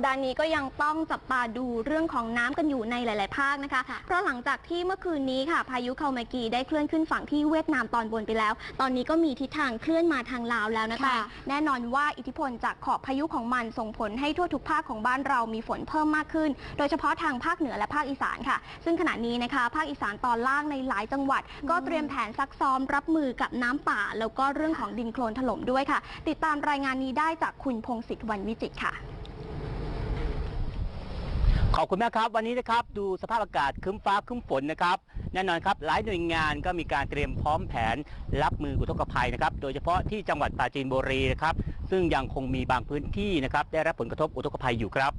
ปดาห์นี้ก็ยังต้องจับตาดูเรื่องของน้ำกันอยู่ในหลาย ๆ ภาคนะคะค่ะเพราะหลังจากที่เมื่อคืนนี้ค่ะ พายุคามากีได้เคลื่อนขึ้นฝั่งที่เวียดนามตอนบนไปแล้ว ตอนนี้ก็มีทิศทางเคลื่อนมาทางลาวแล้วนะคะค่ะแน่นอนว่าอิทธิพลจากขอบพายุของมันส่งผลให้ทั่วทุกภาคของบ้านเรามีฝนเพิ่มมากขึ้น โดยเฉพาะทางภาคเหนือและภาคอีสานค่ะ ซึ่งขณะนี้นะคะภาคอีสานตอนล่างในหลายจังหวัด ก็เตรียมแผนซักซ้อมรับมือกับน้ำป่า แล้วก็เรื่องของดินโคลนถล่มด้วยค่ะ ติดตามรายงานนี้ได้จากคุณพงศิษฐ์วันวิจิตรค่ะ ขอบคุณมากครับ วันนี้นะครับดูสภาพอากาศคึ้มฟ้าคึ้มฝนนะครับแน่นอนครับหลายหน่วยงานก็มีการเตรียมพร้อมแผนรับมืออุทกภัยนะครับโดยเฉพาะที่จังหวัดปราจีนบุรีนะครับซึ่งยังคงมีบางพื้นที่นะครับได้รับผลกระทบอุทกภัยอยู่ครับ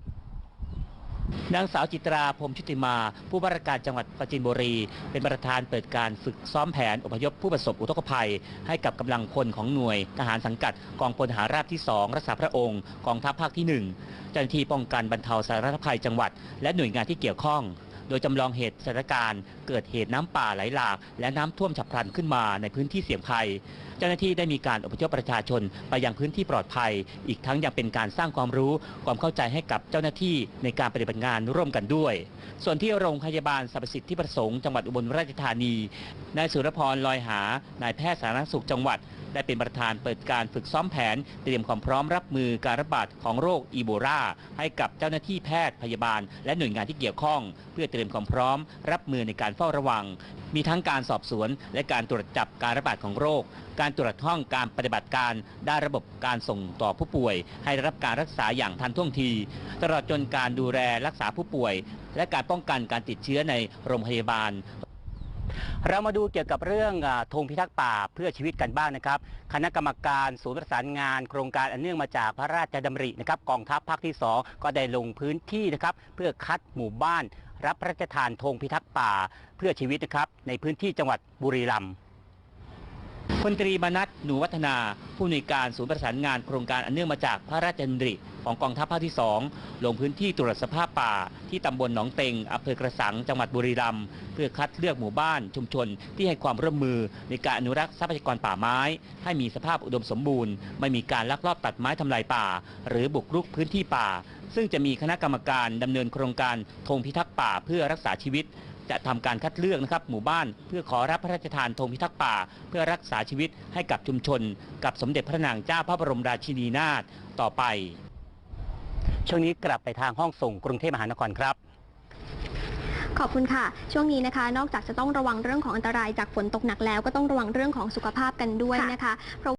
นางสาวจิตราพรมชุติมา ผู้ว่าราชการจังหวัดปราจีนบุรี เป็นประธานเปิดการฝึกซ้อมแผนอพยพผู้ประสบอุทกภัย ให้กับกำลังพลของหน่วยทหารสังกัด กองพลทหารราบที่ 2 รักษาพระองค์ กองทัพภาคที่ 1 เจ้าหน้าที่ป้องกันบรรเทาสาธารณภัยจังหวัด และหน่วยงานที่เกี่ยวข้อง โดยจำลองเหตุสถานการณ์ เกิดเหตุน้ำป่าไหลหลาก และน้ำท่วมฉับพลันขึ้นมาในพื้นที่เสี่ยงภัย เจ้าหน้าที่ได้มีการอพยพประชาชนไปยังพื้นที่ปลอดภัย อีกทั้งยังเป็นการสร้างความรู้ความเข้าใจให้กับเจ้าหน้าที่ในการปฏิบัติงานร่วมกันด้วย ส่วนที่โรงพยาบาลสรรพสิทธิประสงค์จังหวัดอุบลราชธานีนายสุรพรลอยหานายแพทย์สาธารณสุขจังหวัด ได้เป็นประธานเปิดการฝึกซ้อมแผน เตรียมความพร้อมรับมือการระบาดของโรคอีโบลาให้กับเจ้าหน้าที่แพทย์พยาบาล และหน่วยงานที่เกี่ยวข้อง เพื่อเตรียมความพร้อม รับมือในการเฝ้าระวัง มีทั้งการสอบสวน และการตรวจจับการระบาดของโรค การตรวจห้องการปฏิบัติการด้านระบบการส่งต่อผู้ป่วย ให้ได้รับการรักษาอย่างทันท่วงที ตลอดจนการดูแลรักษาผู้ป่วย และการป้องกันการติดเชื้อในโรงพยาบาล เรามาดูเกี่ยวกับเรื่องธงพิทักษ์ป่าเพื่อชีวิตกันบ้างนะครับ คณะกรรมการศูนย์ประสานงาน โครงการอันเนื่องมาจากพระราชดำรินะครับกองทัพภาคที่ 2 ก็ได้ลงพื้นที่นะครับเพื่อคัดหมู่บ้าน รับพระราชทานธงพิทักษ์ป่าเพื่อชีวิตนะครับในพื้นที่จังหวัดบุรีรัมย์พลตรีมนัทหนูวัฒนา ผู้อำนวยการศูนย์ประสานงานโครงการอันเนื่องมาจากพระราชดำริ ของกองทัพภาคที่ 2 ลงพื้นที่ตรวจสภาพป่า ที่ตำบลหนองเต็งอำเภอกระสังจังหวัดบุรีรัมย์เพื่อคัดเลือกหมู่บ้านชุมชน ที่ให้ความร่วมมือในการอนุรักษ์ทรัพยากรป่าไม้ ให้มีสภาพอุดมสมบูรณ์ ไม่มีการลักลอบตัดไม้ทำลายป่า หรือบุกรุกพื้นที่ป่า ซึ่งจะมีคณะกรรมการดำเนินโครงการธงพิทักษ์ป่าเพื่อรักษาชีวิตจะทำการคัดเลือกนะครับหมู่บ้านเพื่อขอรับพระราชทานธงพิทักษ์ป่า เพื่อรักษาชีวิตให้กับชุมชน กับสมเด็จพระนางเจ้าพระบรมราชินีนาถต่อไป ช่วงนี้กลับไปทางห้องส่งกรุงเทพมหานครครับ ขอบคุณค่ะ ช่วงนี้นะคะ นอกจากจะต้องระวังเรื่องของอันตรายจากฝนตกหนักแล้วก็ต้องระวังเรื่องของสุขภาพกันด้วยนะคะเพราะ